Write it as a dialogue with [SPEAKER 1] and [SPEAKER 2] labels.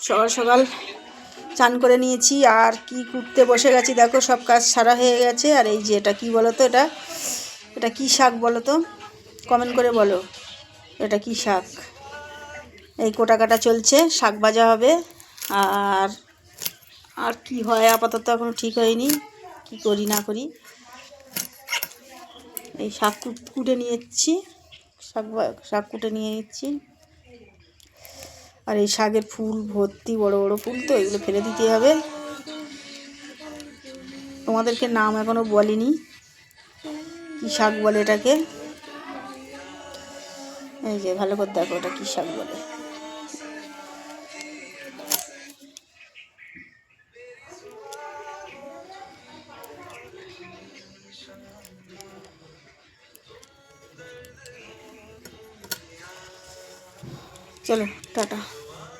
[SPEAKER 1] সকাল সকাল চান করে নিয়েছি। আর কি কুটতে বসে গেছি দেখো, সব কাজ সারা হয়ে গেছে। আর এই যে এটা কি বলো তো এটা? এটা কি শাক বলো তো কমেন্ট করে বলো। এটা কি শাক? এই কোটা কাটা চলছে, শাক ভাজা হবে। আর আর কি হয় আপাতত এখনও ঠিক হয়নি। কি করি না করি। এই শাক কুট- কুটে নিয়ে এসেছি শাক শাক কুটে নিয়ে নিচ্ছি। আর এই শাকের ফুল, ভর্তি, বড় বড় ফুল তো এগুলো ফেলে দিতে হবে। তোমাদেরকে নাম এখনও বলিনি। কি শাক বলে এটাকে? এই যে, ভালো করে দেখো এটা কি শাক বলে। চলো, টাটা।